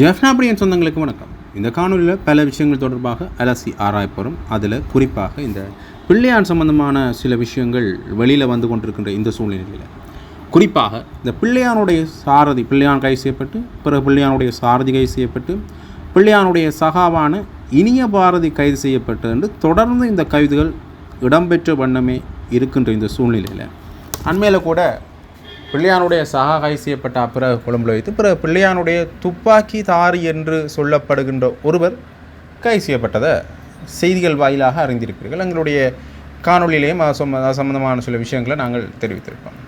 ஜெஃப்னாபிரியன் சொந்தங்களுக்கு வணக்கம். இந்த காணொலியில் பல விஷயங்கள் தொடர்பாக அலசி ஆராயப்படும் அதில் குறிப்பாக இந்த பிள்ளையான் சம்பந்தமான சில விஷயங்கள் வெளியில் வந்து கொண்டிருக்கின்ற இந்த சூழ்நிலையில். குறிப்பாக இந்த பிள்ளையானுடைய சாரதி பிள்ளையான் கை செய்யப்பட்டு பிறகு பிள்ளையானுடைய சாரதி கை செய்யப்பட்டு பிள்ளையானுடைய சகாவான இனிய பாரதி கைது செய்யப்பட்டு என்று தொடர்ந்து இந்த கைதுகள் இடம்பெற்ற வண்ணமே இருக்கின்ற இந்த சூழ்நிலையில். அண்மையில் கூட பிள்ளையானுடைய சகா கை செய்யப்பட்ட பிறகு கொழும்புல வைத்து பிறகு பிள்ளையானுடைய துப்பாக்கி தாரி என்று சொல்லப்படுகின்ற ஒருவர் கை செய்யப்பட்டதை செய்திகள் வாயிலாக அறிந்திருப்பீர்கள். எங்களுடைய காணொளியிலேயும் சம்பந்தமான சில விஷயங்களை நாங்கள் தெரிவித்திருப்போம்.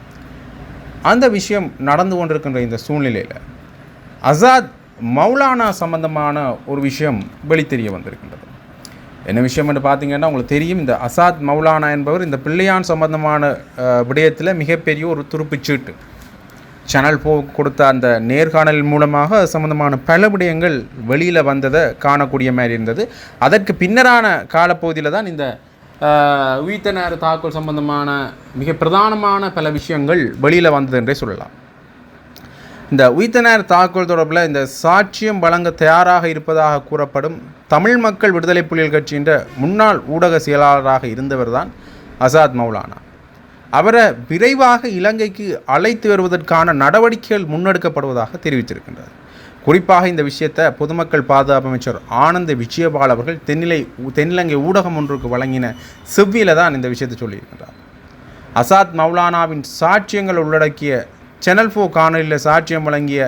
அந்த விஷயம் நடந்து கொண்டிருக்கின்ற இந்த சூழ்நிலையில் அசாத் மௌலானா சம்பந்தமான ஒரு விஷயம் வெளித்தெரிய வந்திருக்கின்றது. என்ன விஷயம் என்று பார்த்தீங்கன்னா உங்களுக்கு தெரியும் இந்த அசாத் மௌலானா என்பவர் இந்த பிள்ளையான் சம்பந்தமான விடயத்தில் மிகப்பெரிய ஒரு துருப்புச்சீட்டு சேனல் போ கொடுத்த அந்த நேர்காணல் மூலமாக சம்மந்தமான சம்பந்தமான பல விடயங்கள் வெளியில் வந்ததை காணக்கூடிய மாதிரி இருந்தது. அதற்கு பின்னரான காலப்பகுதியில் தான் இந்த அஹ், உயிர்த்த தாக்குதல் சம்பந்தமான மிக பிரதானமான பல விஷயங்கள் வெளியில் வந்தது என்றே சொல்லலாம். இந்த உயிர்த்தனர் தாக்குதல் தொடர்பில் இந்த சாட்சியம் வழங்க தயாராக இருப்பதாக கூறப்படும் தமிழ் மக்கள் விடுதலை புலிகள் கட்சின்ற முன்னாள் ஊடக செயலாளராக இருந்தவர் தான் அசாத் மௌலானா. அவரை விரைவாக இலங்கைக்கு அழைத்து வருவதற்கான நடவடிக்கைகள் முன்னெடுக்கப்படுவதாக தெரிவித்திருக்கின்றார். குறிப்பாக இந்த விஷயத்தை பொதுமக்கள் பாதுகாப்பு அமைச்சர் ஆனந்த விஜயபால் அவர்கள் தென்னிலை தென்னிலங்கை ஊடகம் ஒன்றுக்கு வழங்கின செவ்வியில் தான் இந்த விஷயத்தை சொல்லியிருக்கின்றார். அசாத் மௌலானாவின் சாட்சியங்கள் உள்ளடக்கிய சேனல் ஃபோ காணொலியில் சாட்சியம் வழங்கிய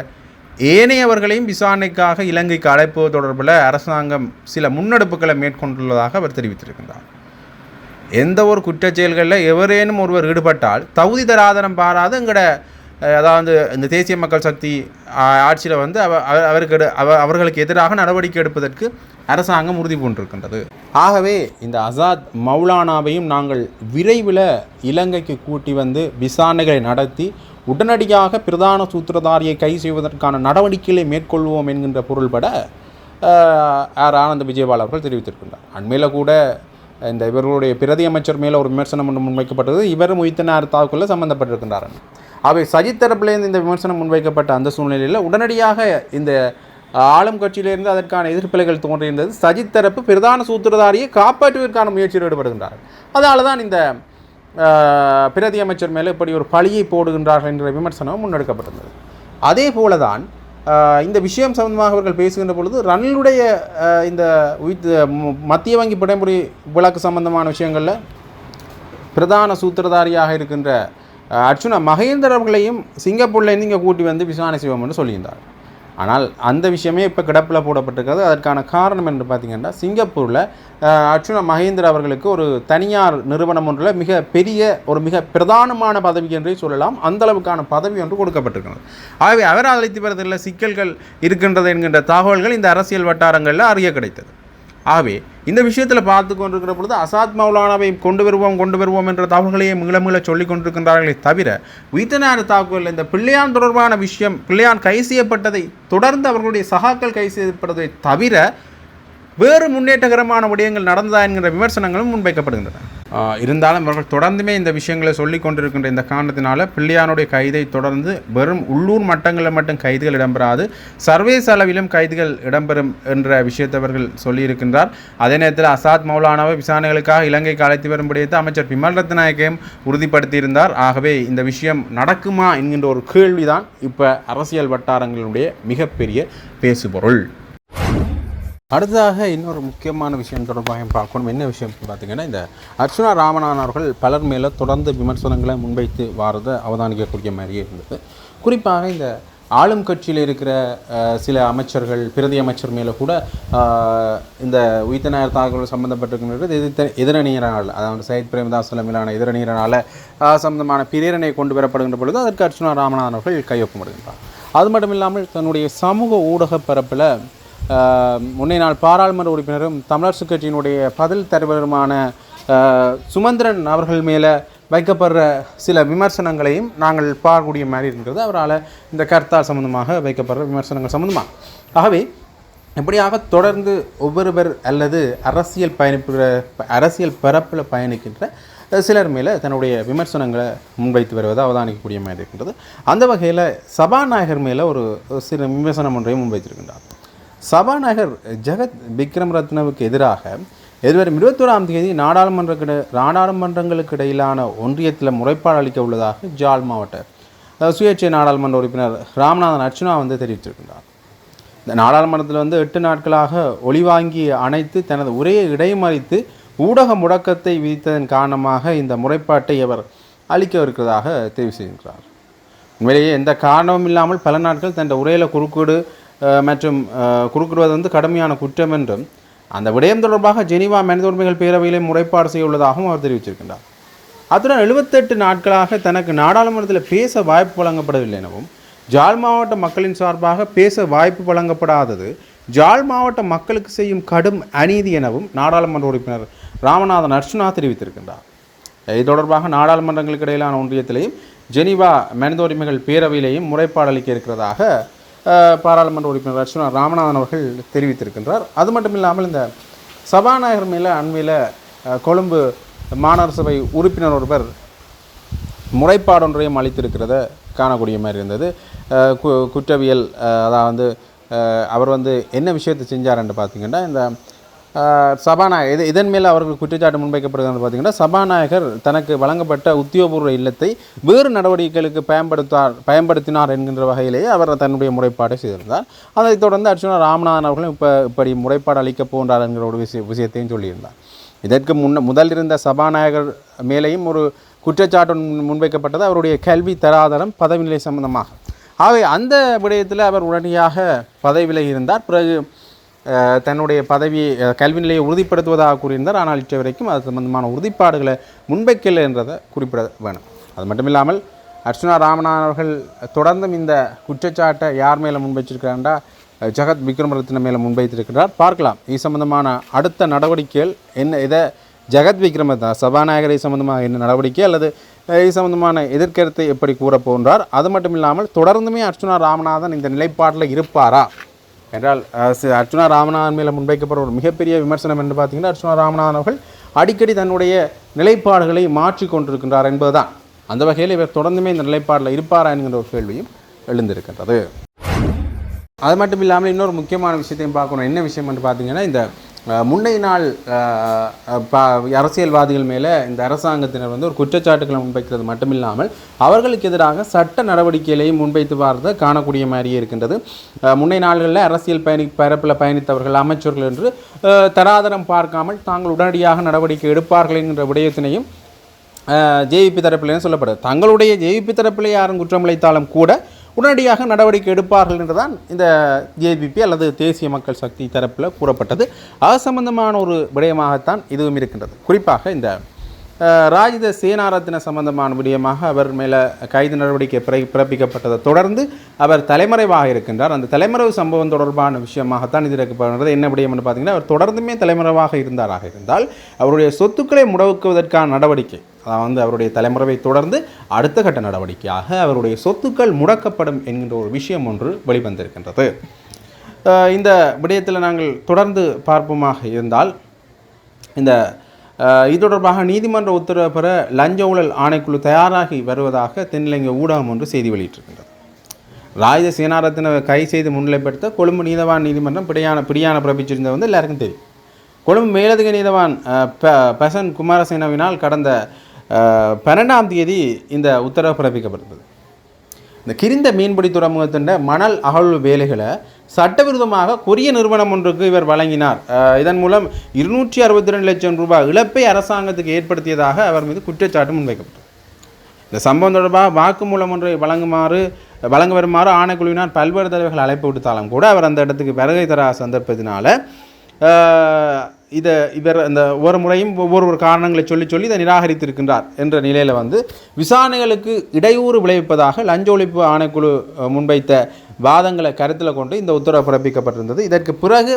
ஏனையவர்களையும் விசாரணைக்காக இலங்கைக்கு அழைப்பது தொடர்பில் அரசாங்கம் சில முன்னெடுப்புகளை மேற்கொண்டுள்ளதாக அவர் தெரிவித்திருக்கின்றார். எந்த ஒரு குற்றச்செயல்களில் எவரேனும் ஒருவர் ஈடுபட்டால் தகுதி தராதனம் பாராது எங்களோட அதாவது இந்த தேசிய மக்கள் சக்தி ஆட்சியில் வந்து அவ அவருக்கு எடு- அவ அவர்களுக்கு எதிராக நடவடிக்கை எடுப்பதற்கு அரசாங்கம் உறுதி பூண்டிருக்கின்றது. ஆகவே இந்த அசாத் மௌலானாவையும் நாங்கள் விரைவில் இலங்கைக்கு கூட்டி வந்து விசாரணைகளை நடத்தி உடனடியாக பிரதான சூத்திரதாரியை கை செய்வதற்கான நடவடிக்கைகளை மேற்கொள்வோம் என்கின்ற பொருள்பட ஆர். ஆனந்த விஜயபால் அவர்கள் தெரிவித்திருக்கின்றார். அண்மையில் கூட இந்த இவர்களுடைய பிரதி அமைச்சர் மேலே ஒரு விமர்சனம் ஒன்று முன்வைக்கப்பட்டது. இவரும் உயிர்த்தனார் தாக்குள்ள சம்பந்தப்பட்டிருக்கின்றார். அவை சஜித் தரப்பிலேருந்து இந்த விமர்சனம் முன்வைக்கப்பட்ட அந்த சூழ்நிலையில் உடனடியாக இந்த ஆளும் கட்சியிலிருந்து அதற்கான எதிர்ப்பிலைகள் தோன்றியிருந்தது. சஜித் தரப்பு பிரதான சூத்திரதாரியை காப்பாற்றுவதற்கான முயற்சியில் ஈடுபடுகின்றார் அதனால தான் இந்த பிரதி அமைச்சர் மேலே இப்படி ஒரு பழியை போடுகின்றார்கள் என்ற விமர்சனம் முன்னெடுக்கப்பட்டிருந்தது. அதே போல தான் இந்த விஷயம் சம்பந்தமாக அவர்கள் பேசுகின்ற பொழுது ரணிலுடைய இந்த மத்திய வங்கி பிடைமுறை விளக்கு சம்பந்தமான விஷயங்களில் பிரதான சூத்திரதாரியாக இருக்கின்ற அர்ச்சுனா மகேந்தர் அவர்களையும் சிங்கப்பூர்லேருந்து இங்கே கூட்டி வந்து விசாரணை செய்வோம்னு சொல்லியிருந்தார். ஆனால் அந்த விஷயமே இப்போ கிடப்பில் போடப்பட்டிருக்கிறது. அதற்கான காரணம் என்று பார்த்தீங்கன்னா சிங்கப்பூரில் அஹ், அர்ச்சுனா மகேந்திர அவர்களுக்கு ஒரு தனியார் நிறுவனம் ஒன்றில் மிக பெரிய ஒரு மிக பிரதானமான பதவி என்றே சொல்லலாம். அந்தளவுக்கான பதவி ஒன்று கொடுக்கப்பட்டிருக்கிறது. ஆகவே அவர் அழைத்து வருவதில் சிக்கல்கள் இருக்கின்றது என்கின்ற தகவல்கள் இந்த அரசியல் வட்டாரங்களில் அறிய கிடைத்தது. ஆகவே இந்த விஷயத்தில் பார்த்து கொண்டிருக்கிற பொழுது அசாத் மௌலானாவை கொண்டு வருவோம் கொண்டு வருவோம் என்ற தகவல்களையே மீள மீள சொல்லிக் கொண்டிருக்கின்றார்களே தவிர வீட்டனார் தாக்குதல் இந்த பிள்ளையான் தொடர்பான விஷயம் பிள்ளையான் கை செய்யப்பட்டதை தொடர்ந்து அவர்களுடைய சகாக்கள் கை செய்யப்பட்டதை தவிர வேறு முன்னேற்றகரமான விடயங்கள் நடந்ததா என்கிற விமர்சனங்களும் முன்வைக்கப்படுகின்றன. இருந்தாலும் அவர்கள் தொடர்ந்துமே இந்த விஷயங்களை சொல்லி கொண்டிருக்கின்ற இந்த காரணத்தினால பிள்ளையானுடைய கைதை தொடர்ந்து வெறும் உள்ளூர் மட்டங்களில் மட்டும் கைதுகள் இடம்பெறாது சர்வதேச அளவிலும் கைதுகள் இடம்பெறும் என்ற விஷயத்தை அவர்கள் சொல்லியிருக்கின்றார். அதே நேரத்தில் அசாத் மௌலானாவை விசாரணைகளுக்காக இலங்கைக்கு அழைத்து வரும் அமைச்சர் பிமல் ரத்நாயக்கையும் உறுதிப்படுத்தியிருந்தார். ஆகவே இந்த விஷயம் நடக்குமா என்கின்ற ஒரு கேள்விதான் இப்போ அரசியல் வட்டாரங்களுடைய மிகப்பெரிய பேசுபொருள். அடுத்ததாக இன்னொரு முக்கியமான விஷயம் தொடர்பாக பார்க்கணும். என்ன விஷயம் பார்த்தீங்கன்னா இந்த அர்ச்சுனா ராமநாதன் அவர்கள் பலர் மேலே தொடர்ந்து விமர்சனங்களை முன்வைத்து வாரதை அவதானிக்கக்கூடிய மாதிரியே இருந்தது. குறிப்பாக இந்த ஆளும் கட்சியில் இருக்கிற சில அமைச்சர்கள் பிரதி அமைச்சர் மேலே கூட இந்த உயிர்த்தநாயர் தாக்குதல் சம்மந்தப்பட்டிருக்கிறது எதிர்த்த எதிரணியரால் அதாவது சயித் பிரேமதாஸ் தலைமையிலான எதிரணியரால் சம்பந்தமான பிரேரணை கொண்டு வரப்படுகின்ற பொழுது அதற்கு அர்ச்சுனா ராமநாதன் அவர்கள் கையொப்பமிடுகின்றார். அது மட்டும் இல்லாமல் தன்னுடைய சமூக ஊடக பரப்பில் முன்னே நாள் பாராளுமன்ற உறுப்பினரும் தமிழரசு கட்சியினுடைய பதில் தலைவருமான சுமந்திரன் அவர்கள் மேலே வைக்கப்படுற சில விமர்சனங்களையும் நாங்கள் பார்க்கக்கூடிய மாதிரி இருக்கிறது அவரால் இந்த கர்த்தால் சம்மந்தமாக வைக்கப்படுற விமர்சனங்கள் சம்மந்தமாக ஆகவே இப்படியாக தொடர்ந்து ஒவ்வொருவர் அல்லது அரசியல் பயணிப்புற அரசியல் பரப்பில் பயணிக்கின்ற சிலர் மேலே தன்னுடைய விமர்சனங்களை முன்வைத்து வருவதை அவதானிக்கக்கூடிய மாதிரி இருக்கின்றது. அந்த வகையில் சபாநாயகர் மேலே ஒரு சிறு விமர்சனம் ஒன்றையும் முன்வைத்திருக்கின்றார். சபாநாயகர் ஜெகத் விக்ரம் ரத்னவுக்கு எதிராக எதிர்வரும் இருபத்தோராம் தேதி நாடாளுமன்ற நாடாளுமன்றங்களுக்கு இடையிலான ஒன்றியத்தில் முறைப்பாடு அளிக்க உள்ளதாக ஜாழ் மாவட்ட சுயேட்சை நாடாளுமன்ற உறுப்பினர் ராமநாதன் அர்ச்சுனா வந்து தெரிவித்திருக்கின்றார். இந்த நாடாளுமன்றத்தில் வந்து எட்டு நாட்களாக ஒளிவாங்கி அணைத்து தனது உரையை இடைமறித்து ஊடக முடக்கத்தை விதித்ததன் காரணமாக இந்த முறைப்பாட்டை அவர் அளிக்கவிருக்கிறதாக தெரிவு செய்கின்றார் உண்மையிலேயே எந்த காரணமும் இல்லாமல் பல நாட்கள் தன் உரையில் குறுக்கீடு மற்றும் குறுக்கிடுவது வந்து கடுமையான குற்றம் என்றும் அந்த விடயம் தொடர்பாக ஜெனீவா மனித உரிமைகள் பேரவையிலே முறைப்பாடு செய்ய உள்ளதாகவும் அவர் தெரிவிச்சிருக்கின்றார் அத்துடன் எழுபத்தெட்டு நாட்களாக தனக்கு நாடாளுமன்றத்தில் பேச வாய்ப்பு வழங்கப்படவில்லை எனவும் ஜாழ் மாவட்ட மக்களின் சார்பாக பேச வாய்ப்பு வழங்கப்படாதது ஜாழ் மாவட்ட மக்களுக்கு செய்யும் கடும் அநீதி எனவும் நாடாளுமன்ற உறுப்பினர் ராமநாதன் அர்ச்சுனா தெரிவித்திருக்கின்றார். இது தொடர்பாக நாடாளுமன்றங்களுக்கு இடையிலான ஒன்றியத்திலேயும் ஜெனீவா மனித உரிமைகள் பேரவையிலேயும் முறைப்பாடு அளிக்க இருக்கிறதாக பாராளுமன்ற உறுப்பினர் அர்ச்சுனா ராமநாதன் அவர்கள் தெரிவித்திருக்கின்றார். அது மட்டும் இல்லாமல் இந்த சபாநாயகர் மேலே அண்மையில் கொழும்பு மாநகர சபை உறுப்பினர் ஒருவர் முறைப்பாடொன்றையும் அளித்திருக்கிறத காணக்கூடிய மாதிரி இருந்தது. கு- குற்றவியல் அதாவது அவர் வந்து என்ன விஷயத்தை என்று பார்த்தீங்கன்னா இந்த சபாநாயகர் இது இதன் மேல் அவர்கள் குற்றச்சாட்டு முன்வைக்கப்படுகிறது பார்த்தீங்கன்னா சபாநாயகர் தனக்கு வழங்கப்பட்ட உத்தியோகபூர்வ இல்லத்தை வேறு நடவடிக்கைகளுக்கு பயன்படுத்தார் பயன்படுத்தினார் என்கின்ற வகையிலேயே அவர் தன்னுடைய முறைப்பாடை செய்திருந்தார். அதைத் தொடர்ந்து அர்ச்சுனா ராமநாதன் அவர்களும் இப்போ இப்படி முறைப்பாடு அளிக்கப் போன்றார் என்கிற ஒரு விஷய விஷயத்தையும் சொல்லியிருந்தார். இதற்கு முன்ன முதல் இருந்த சபாநாயகர் மேலேயும் ஒரு குற்றச்சாட்டு முன்- முன்வைக்கப்பட்டது. அவருடைய கல்வி தராதரம் பதவி நிலை சம்பந்தமாக. ஆகவே அந்த விடயத்தில் அவர் உடனடியாக பதவி விலகி இருந்தார். பிறகு தன்னுடைய பதவி கல்வி நிலையை உறுதிப்படுத்துவதாக கூறியிருந்தார். ஆனால் இற்றை வரைக்கும் அது சம்பந்தமான உறுதிப்பாடுகளை முன்வைக்கலை என்றதை குறிப்பிட வேணும். அது மட்டும் இல்லாமல் அர்ச்சுனா ராமநாதன் அவர்கள் தொடர்ந்தும் இந்த குற்றச்சாட்டை யார் மேலே முன்வைச்சிருக்கிறாண்டா ஜெகத் விக்ரமரத்ன மேலே முன்வைத்திருக்கிறார். பார்க்கலாம். இது சம்பந்தமான அடுத்த நடவடிக்கைகள் என்ன இதை ஜெகத் விக்ரமரத்ன சபாநாயகரை சம்பந்தமாக என்ன நடவடிக்கை அல்லது இது சம்பந்தமான எதிர்கருத்தை எப்படி கூறப்போன்றார் அது மட்டும் இல்லாமல் தொடர்ந்துமே அர்ச்சுனா ராமநாதன் இந்த நிலைப்பாட்டில் இருப்பாரா? என்றால் அஹ், அர்ச்சுனா ராமநாதன் மேலே முன்வைக்கப்படுற ஒரு மிகப்பெரிய விமர்சனம் என்று பார்த்தீங்கன்னா அர்ச்சுனா ராமநாதன் அவர்கள் அடிக்கடி தன்னுடைய நிலைப்பாடுகளை மாற்றிக் கொண்டிருக்கின்றார் என்பதுதான். அந்த வகையில் இவர் தொடர்ந்துமே இந்த நிலைப்பாடில் இருப்பாரா என்கிற ஒரு கேள்வியும் எழுந்திருக்கின்றது. அது மட்டும் இல்லாமல் இன்னொரு முக்கியமான விஷயத்தையும் பார்க்கணும். என்ன விஷயம் என்று பார்த்தீங்கன்னா இந்த முன்னைய நாள் அரசியல்வாதிகள் மேலே இந்த அரசாங்கத்தினர் வந்து ஒரு குற்றச்சாட்டுகளை முன்வைக்கிறது மட்டுமில்லாமல் அவர்களுக்கு எதிராக சட்ட நடவடிக்கைகளையும் முன்வைத்து பார்த்து காணக்கூடிய மாதிரியே இருக்கின்றது. முன்னை முன்னைய நாள்களில் அரசியல் பயணி பரப்பில் பயணித்தவர்கள் அமைச்சர்கள் என்று தராதரம் பார்க்காமல் தாங்கள் உடனடியாக நடவடிக்கை எடுப்பார்கள் என்கின்ற விடயத்தினையும் ஜேவிபி தரப்பிலேன்னு சொல்லப்படுது? தங்களுடைய ஜேவிபி தரப்பிலே யாரும் குற்றம் இழைத்தாலும் கூட உடனடியாக நடவடிக்கை எடுப்பார்கள் என்றுதான் இந்த ஜேபிபி அல்லது தேசிய மக்கள் சக்தி தரப்பில் கூறப்பட்டது. அது சம்பந்தமான ஒரு விடயமாகத்தான் இதுவும் இருக்கின்றது. குறிப்பாக இந்த ராஜித சேனாரத்ன சம்பந்தமான விடயமாக அவர் மேலே கைது நடவடிக்கை பிற பிறப்பிக்கப்பட்டதை தொடர்ந்து அவர் தலைமறைவாக இருக்கின்றார். அந்த தலைமறைவு சம்பவம் தொடர்பான விஷயமாகத்தான் இது இருக்கப்படுகிறது என்ன விடயம்னு பார்த்தீங்கன்னா அவர் தொடர்ந்துமே தலைமறைவாக இருந்தாராக இருந்தால் அவருடைய சொத்துக்களை முடக்குவதற்கான நடவடிக்கை அதாவது வந்து அவருடைய தலைமுறைவை தொடர்ந்து அடுத்த கட்ட நடவடிக்கையாக அவருடைய சொத்துக்கள் முடக்கப்படும் என்கின்ற ஒரு விஷயம் ஒன்று வெளிவந்திருக்கின்றது. இந்த விடயத்தில் நாங்கள் தொடர்ந்து பார்ப்போமாக இருந்தால் இந்த இது தொடர்பாக நீதிமன்ற உத்தரவு பெற லஞ்ச ஊழல் ஆணைக்குழு தயாராகி வருவதாக தென்னிலங்கை ஊடகம் ஒன்று செய்தி வெளியிட்டிருக்கின்றது. ராஜ சேனாரத்தின கை செய்து முன்னிலைப்படுத்த கொழும்பு நீதவான் நீதிமன்றம் பிடியான பிடியான பிறப்பிச்சிருந்தது வந்து எல்லாருக்கும் தெரியும். கொழும்பு மேலதிக நீதவான் ப- பசன் குமாரசேனவினால் கடந்த பன்னெண்டாம் தேதி இந்த உத்தரவு பிறப்பிக்கப்பட்டது. இந்த கிரிந்த மீன்பிடி துறைமுகத்தின் மணல் அகழ்வு வேலைகளை சட்டவிரோதமாக கொரிய நிறுவனம் ஒன்றுக்கு இவர் வழங்கினார். இதன் மூலம் இருநூற்றி அறுபத்தி ரெண்டு லட்சம் ரூபாய் இழப்பை அரசாங்கத்துக்கு ஏற்படுத்தியதாக அவர் மீது குற்றச்சாட்டு முன்வைக்கப்பட்டது. இந்த சம்பவம் தொடர்பாக வாக்குமூலம் ஒன்றை வழங்குமாறு வழங்க வருமாறு ஆணைக்குழுவினால் பல்வேறு தலைவர்கள் அழைப்பு விடுத்தாலும் கூட அவர் அந்த இடத்துக்கு வருகை தரா சந்தர்ப்பத்தினால இதை இவர் அந்த ஒவ்வொரு முறையும் ஒவ்வொரு ஒரு காரணங்களை சொல்லி சொல்லி இதை நிராகரித்திருக்கின்றார் என்ற நிலையில் வந்து விசாரணைகளுக்கு இடையூறு விளைவிப்பதாக லஞ்ச ஒழிப்பு ஆணைக்குழு முன்வைத்த வாதங்களை கருத்தில் கொண்டு இந்த உத்தரவு பிறப்பிக்கப்பட்டிருந்தது. இதற்கு பிறகு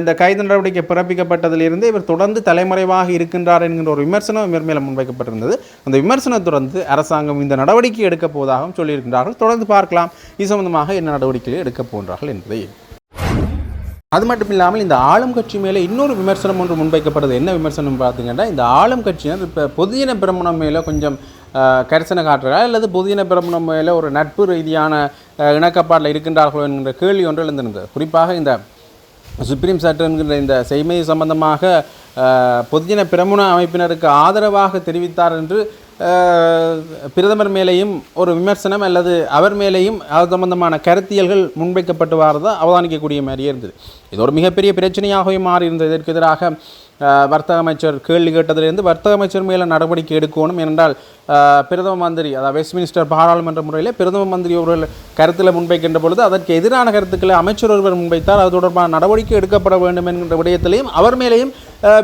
இந்த கைது நடவடிக்கை பிறப்பிக்கப்பட்டதிலிருந்து இவர் தொடர்ந்து தலைமறைவாக இருக்கின்றார் என்கின்ற ஒரு விமர்சனம் இவர் மேலே முன்வைக்கப்பட்டிருந்தது. அந்த விமர்சனம் தொடர்ந்து அரசாங்கம் இந்த நடவடிக்கை எடுக்கப் போவதாகவும் சொல்லியிருக்கின்றார்கள். தொடர்ந்து பார்க்கலாம். இது சம்பந்தமாக என்ன நடவடிக்கைகளை எடுக்கப் போன்றார்கள் என்பதை அது மட்டும் இல்லாமல் இந்த ஆளும் கட்சி மேலே இன்னொரு விமர்சனம் ஒன்று முன்வைக்கப்படுது. என்ன விமர்சனம் பார்த்தீங்கன்னா இந்த ஆளும் கட்சியினர் இப்போ பொதுஜன பிரமணம் மேலே கொஞ்சம் கரிசனை காட்டுறா அல்லது பொதுஜன பிரமணம் மேலே ஒரு நட்பு ரீதியான இணக்கப்பாட்டில் இருக்கின்றார்களோ என்கிற கேள்வி ஒன்று எழுந்திருந்தது. குறிப்பாக இந்த சுப்ரீம் சட்டம் என்கின்ற இந்த செய்மை சம்பந்தமாக பொதுஜன பிரமுன அமைப்பினருக்கு ஆதரவாக தெரிவித்தார் என்று பிரதமர் மேலேயும் ஒரு விமர்சனம் அல்லது அவர் மேலேயும் அது சம்பந்தமான கருத்தியல்கள் முன்வைக்கப்பட்டு வரதை அவதானிக்கக்கூடிய மாதிரியே இருந்தது. இது ஒரு மிகப்பெரிய பிரச்சனையாகவே மாறி இருந்தது. இதற்கு எதிராக வர்த்தக அமைச்சர் கேள்வி கேட்டதிலிருந்து வர்த்தக அமைச்சர் மேலே நடவடிக்கை எடுக்கணும் ஏனென்றால் பிரதம மந்திரி அதாவது வெஸ்ட்மினிஸ்டர் பாராளுமன்ற முறையில் பிரதம மந்திரி ஒருவர் கருத்தில் முன்வைக்கின்ற பொழுது அதற்கு எதிரான கருத்துக்களை அமைச்சர் ஒருவர் முன்வைத்தால் அது தொடர்பான நடவடிக்கை எடுக்கப்பட வேண்டும் என்கின்ற விடயத்திலையும் அவர் மேலேயும்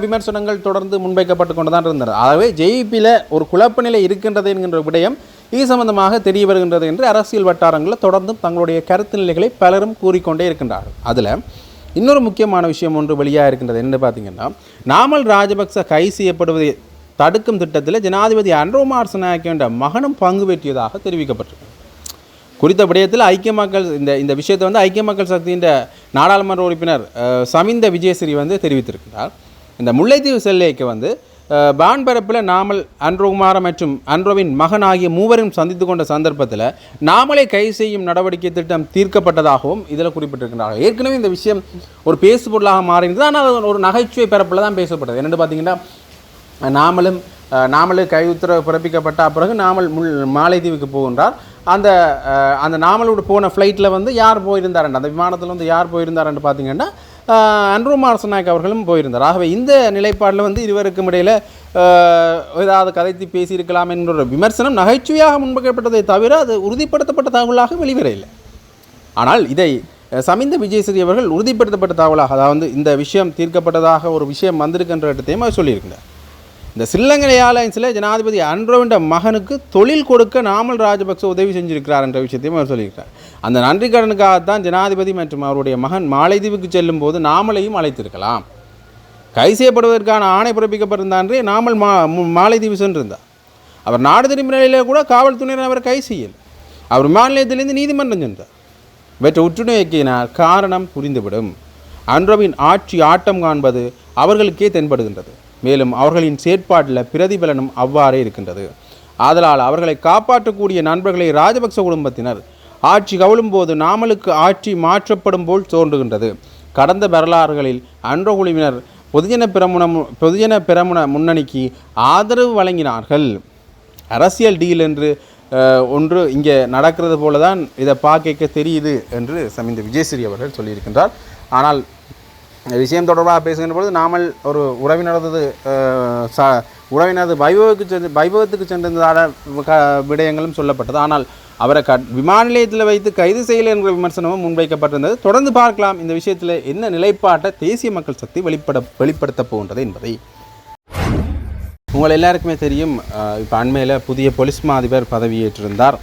விமர்சனங்கள் தொடர்ந்து முன்வைக்கப்பட்டு கொண்டு தான் இருந்தனர். ஆகவே ஜேஇபியில் ஒரு குழப்ப நிலை இருக்கின்றது என்கின்ற விடயம் இது சம்பந்தமாக தெரிய வருகின்றது என்று அரசியல் வட்டாரங்களில் தொடர்ந்தும் தங்களுடைய கருத்து நிலைகளை பலரும் கூறிக்கொண்டே இருக்கின்றார்கள். அதில் இன்னொரு முக்கியமான விஷயம் ஒன்று வெளியாக இருக்கின்றது. என்ன பார்த்தீங்கன்னா நாமல் ராஜபக்ச கை செய்யப்படுவதை தடுக்கும் திட்டத்தில் ஜனாதிபதி அன்ரோமார் என்ற மகனும் பங்கு பெற்றியதாக தெரிவிக்கப்பட்டிருக்கு. குறித்த விடயத்தில் ஐக்கிய மக்கள் இந்த இந்த விஷயத்தை வந்து ஐக்கிய மக்கள் சக்தியின் நாடாளுமன்ற உறுப்பினர் சமிந்த விஜயஸ்ரீ வந்து தெரிவித்திருக்கிறார். இந்த முல்லைத்தீவு செல்லைக்கு வந்து வான்பரப்பில் நாமல் அன்ரோகுமார மற்றும் அன்ரோவின் மகன் ஆகிய மூவரும் சந்தித்து கொண்ட சந்தர்ப்பத்தில் நாமளே கை செய்யும் நடவடிக்கை திட்டம் தீர்க்கப்பட்டதாகவும் இதில் குறிப்பிட்டிருக்கிறார்கள். ஏற்கனவே இந்த விஷயம் ஒரு பேசுபொருளாக மாறினது. ஆனால் அது ஒரு நகைச்சுவை பரப்பில் தான் பேசப்பட்டது. என்னென்னு பார்த்தீங்கன்னா நாமலும் அஹ், நாமலு கை உத்தரவு பிறப்பிக்கப்பட்ட பிறகு நாமல் முள் மாலைதீவுக்கு போகின்றார். அந்த அந்த நாமலோடு போன ஃப்ளைட்டில் வந்து யார் போயிருந்தாருன்னு அந்த விமானத்தில் வந்து யார் போயிருந்தாருன்னு பார்த்தீங்கன்னா அன்ருமார் அன்ரு மார்சநாயக் அவர்களும் போயிருந்தார். ஆகவே இந்த நிலைப்பாடில் வந்து இருவருக்கும் இடையில் ஏதாவது கதைத்து பேசியிருக்கலாம் என்ற விமர்சனம் நகைச்சுவையாக முன்வைக்கப்பட்டதை தவிர அது உறுதிப்படுத்தப்பட்ட தகவலாக வெளிவரையில்லை ஆனால் இதை சமிந்த விஜயஸ்ரீ அவர்கள் உறுதிப்படுத்தப்பட்ட தகவலாக அதாவது இந்த விஷயம் தீர்க்கப்பட்டதாக ஒரு விஷயம் வந்திருக்கின்ற இடத்தையும் அவர் சொல்லியிருக்கிறார் இந்த சில்லங்கனை ஏர்லைன்ஸில் ஜனாதிபதி அன்ரோவின்ற மகனுக்கு தொழில் கொடுக்க நாமல் ராஜபக்ச உதவி செஞ்சிருக்கிறார் என்ற விஷயத்தையும் அவர் சொல்லியிருக்கிறார். அந்த நன்றி கடனுக்காகத்தான் ஜனாதிபதி மற்றும் அவருடைய மகன் மாலைதீவுக்கு செல்லும் போது நாமலையும் அழைத்திருக்கலாம். கை செய்யப்படுவதற்கான ஆணை பிறப்பிக்கப்பட்டிருந்தான்றே நாமல் மா மு- மாலைதீவு சென்றிருந்தார். அவர் நாடு திரும்பிய நிலையில் கூட காவல்துறையினர் அவர் கை செய்யல். அவர் விமான நிலையத்திலிருந்து நீதிமன்றம் சென்றார். இவற்றை உற்றுநோக்கினார் காரணம் புரிந்துவிடும். அன்றவின் ஆட்சி ஆட்டம் காண்பது அவர்களுக்கே தென்படுகின்றது. மேலும் அவர்களின் செயற்பாட்டில் பிரதிபலனும் அவ்வாறே இருக்கின்றது. ஆதலால் அவர்களை காப்பாற்றக்கூடிய நண்பர்களை ராஜபக்ச குடும்பத்தினர் ஆட்சி கவலும் போது நாமலுக்கு ஆட்சி மாற்றப்படும் போல் தோன்றுகின்றது. கடந்த வரலாறுகளில் அன்ற குழுவினர் பொதுஜன பிரமுன பொதுஜன பிரமுன முன்னணிக்கு ஆதரவு வழங்கினார்கள். அரசியல் டீல் என்று ஒன்று இங்கே நடக்கிறது போல தான் இதை பார்க்க தெரியுது என்று சமிந்த விஜயஸ்ரீ அவர்கள் சொல்லியிருக்கின்றார். ஆனால் விஷயம் தொடர்பாக பேசுகின்ற பொழுது நாமல் ஒரு உறவினரது ச உறவினரது வைபவத்துக்கு சென்று வைபவத்துக்கு சென்றிருந்ததான க விடயங்களும் சொல்லப்பட்டது. ஆனால் அவரை க விமான நிலையத்தில் வைத்து கைது செய்யலை என்ற விமர்சனமும் முன்வைக்கப்பட்டிருந்தது. தொடர்ந்து பார்க்கலாம் இந்த விஷயத்தில் என்ன நிலைப்பாட்டை தேசிய மக்கள் சக்தி வெளிப்பட வெளிப்படுத்தப் போகின்றது என்பதை. உங்கள் எல்லாருக்குமே தெரியும் இப்போ அண்மையில் புதிய போலீஸ் மாதிபர் பதவியேற்றிருந்தார்.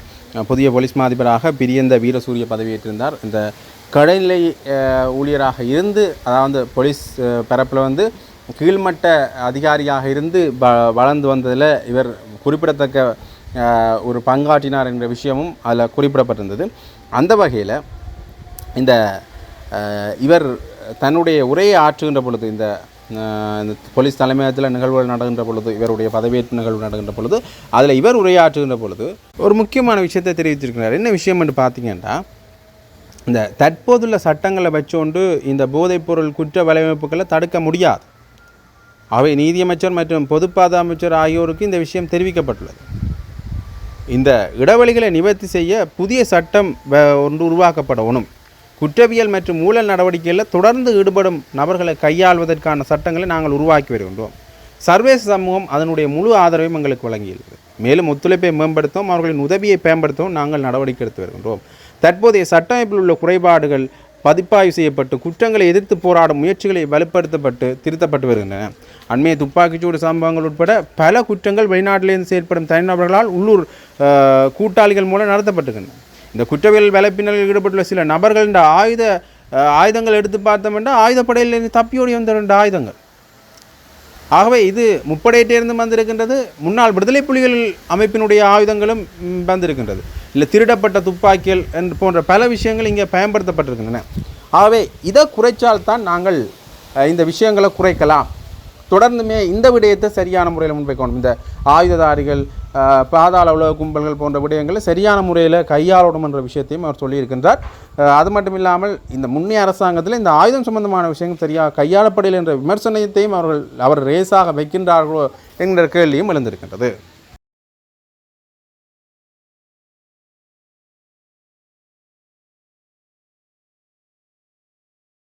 புதிய போலீஸ் மாதிபராக பிரியந்த வீரசூரிய பதவியேற்றிருந்தார். இந்த கடைநிலை ஊழியராக இருந்து அதாவது போலீஸ் பரப்பில் வந்து கீழ்மட்ட அதிகாரியாக இருந்து வ வளர்ந்து வந்ததில் இவர் குறிப்பிடத்தக்க ஒரு பங்காற்றினார் என்ற விஷயமும் அதில் குறிப்பிடப்பட்டிருந்தது. அந்த வகையில் இந்த இவர் தன்னுடைய உரையை ஆற்றுகின்ற பொழுது இந்த இந்த போலீஸ் தலைமையகத்தில் நிகழ்வுகள் நடக்கின்ற பொழுது இவருடைய பதவியேற்பு நிகழ்வு நடக்கின்ற பொழுது அதில் இவர் உரையாற்றுகின்ற பொழுது ஒரு முக்கியமான விஷயத்தை தெரிவித்திருக்கிறார். என்ன விஷயம் என்று பார்த்தீங்கன்னா இந்த தற்போதுள்ள சட்டங்களை வச்சோண்டு இந்த போதைப்பொருள் குற்ற வலையமைப்புகளை தடுக்க முடியாது. அவை நீதியமைச்சர் மற்றும் பொதுப்பாத அமைச்சர் ஆகியோருக்கு இந்த விஷயம் தெரிவிக்கப்பட்டுள்ளது. இந்த இடைவெளிகளை நிவர்த்தி செய்ய புதிய சட்டம் ஒன்று உருவாக்கப்படணும். குற்றவியல் மற்றும் ஊழல் நடவடிக்கைகளில் தொடர்ந்து ஈடுபடும் நபர்களை கையாள்வதற்கான சட்டங்களை நாங்கள் உருவாக்கி வருகின்றோம். சர்வேஸ் சமூகம் அதனுடைய முழு ஆதரவையும் எங்களுக்கு வழங்கியுள்ளது. மேலும் ஒத்துழைப்பை மேம்படுத்தவும் அவர்களின் உதவியை பயன்படுத்தவும் நாங்கள் நடவடிக்கை எடுத்து வருகின்றோம். தற்போதைய சட்டமைப்பில் உள்ள குறைபாடுகள் பதிப்பாய்வு செய்யப்பட்டு குற்றங்களை எதிர்த்து போராடும் முயற்சிகளை வலுப்படுத்தப்பட்டு திருத்தப்பட்டு வருகின்றன. அண்மைய துப்பாக்கிச்சூடு சம்பவங்கள் உட்பட பல குற்றங்கள் வெளிநாட்டிலிருந்து செயற்படும் தனிநபர்களால் உள்ளூர் கூட்டாளிகள் மூலம் நடத்தப்பட்டுகின்றன. இந்த குற்றவியல் வலைப்பின்னலில் ஈடுபட்டுள்ள சில நபர்கள் இந்த ஆயுத ஆயுதங்கள் எடுத்து பார்த்தோம்னா ஆயுதப்படையிலிருந்து தப்பியோடி வந்த ரெண்டு ஆயுதங்கள். ஆகவே இது முப்படையிட்டிருந்து வந்திருக்கின்றது. முன்னாள் விடுதலை புலிகள் அமைப்பினுடைய ஆயுதங்களும் வந்திருக்கின்றது. இல்லை திருடப்பட்ட துப்பாக்கிகள் என்று போன்ற பல விஷயங்கள் இங்கே பயன்படுத்தப்பட்டிருக்கின்றன. ஆகவே இதை குறைச்சால்தான் நாங்கள் இந்த விஷயங்களை குறைக்கலாம். தொடர்ந்துமே இந்த விடயத்தை சரியான முறையில் முன்வைக்கணும். இந்த ஆயுததாரிகள் பாதாள உலக கும்பல்கள் போன்ற விடயங்களை சரியான முறையில் கையாளணும் என்ற விஷயத்தையும் அவர் சொல்லியிருக்கின்றார். அது மட்டும் இல்லாமல் இந்த முன்னைய அரசாங்கத்தில் இந்த ஆயுதம் சம்பந்தமான விஷயங்கள் சரியாக கையாளப்படவில்லை என்ற விமர்சனத்தையும் அவர்கள் அவர் ரேஸாக வைக்கின்றார்களோ என்கிற கேள்வியும் எழுந்திருக்கின்றது.